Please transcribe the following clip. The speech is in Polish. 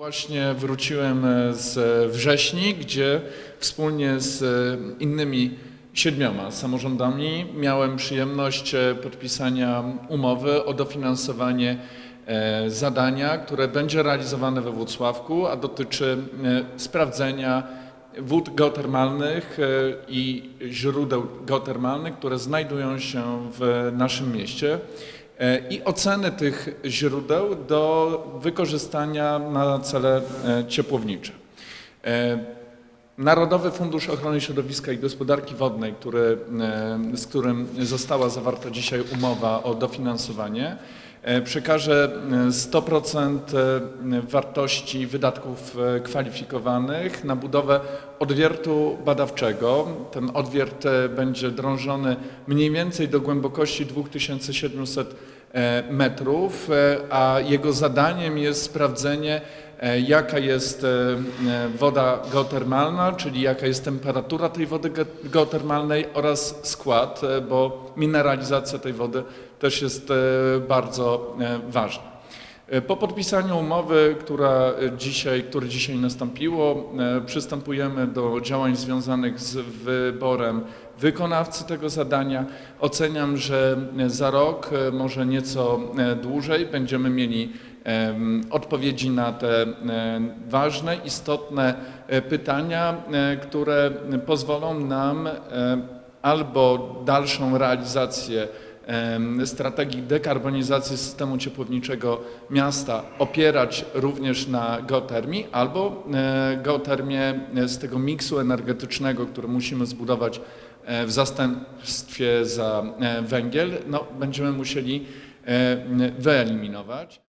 Właśnie wróciłem z wrześni, gdzie wspólnie z innymi siedmioma samorządami miałem przyjemność e, podpisania umowy o dofinansowanie e, zadania, które będzie realizowane we Włocławku, a dotyczy e, sprawdzenia wód geotermalnych e, i źródeł geotermalnych, które znajdują się w naszym mieście. e, i oceny tych źródeł do wykorzystania na cele e, ciepłownicze. Narodowy Fundusz Ochrony Środowiska i Gospodarki Wodnej, który, e, z którym została zawarta dzisiaj umowa o dofinansowanie, e, przekaże e, 100% e, wartości wydatków kwalifikowanych na budowę odwiertu badawczego. Ten odwiert będzie drążony mniej więcej do głębokości 2700 e, metrów, a jego zadaniem jest sprawdzenie, jaka jest e, e, woda geotermalna, czyli jaka jest temperatura tej wody ge- geotermalnej oraz skład, e, bo mineralizacja tej wody też jest e, bardzo e, ważna. E, Po podpisaniu umowy, która e, dzisiaj, które dzisiaj nastąpiło, e, przystępujemy do działań związanych z wyborem wykonawcy tego zadania. Oceniam, że za rok, może nieco dłużej, będziemy mieli odpowiedzi na te ważne, istotne pytania, które pozwolą nam albo dalszą realizację strategii dekarbonizacji systemu ciepłowniczego miasta opierać również na geotermii, albo e, geotermię z tego miksu energetycznego, który musimy zbudować e, w zastępstwie za e, węgiel, no, będziemy musieli e, wyeliminować.